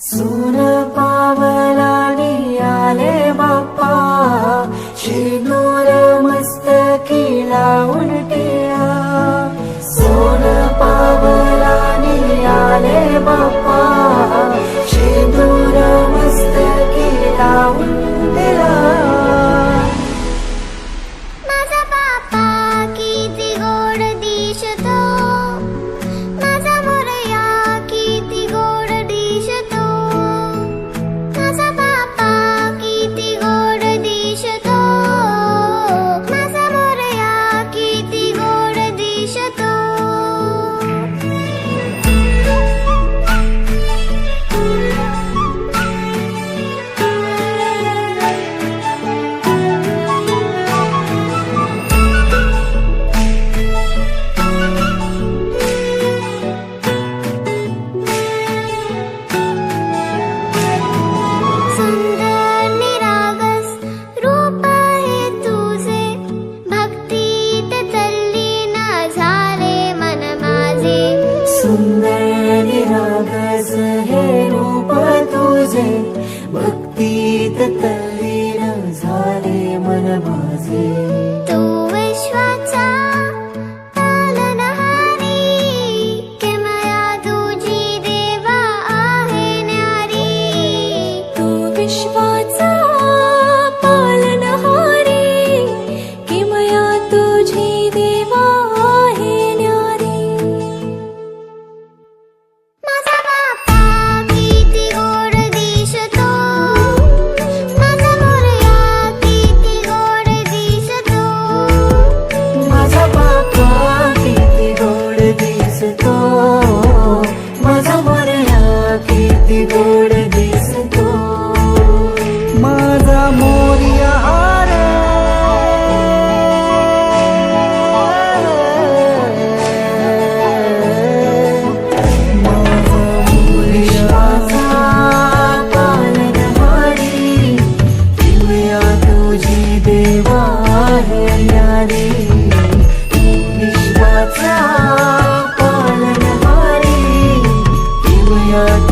सुन पावलाने आले बाप्पा. शिदूर मस्तकी लावून टिया सोन पावलाने आले बाप्पा. शिदूर मस्तकी लावून गीत तल्लीन झाले मन माझे Yeah.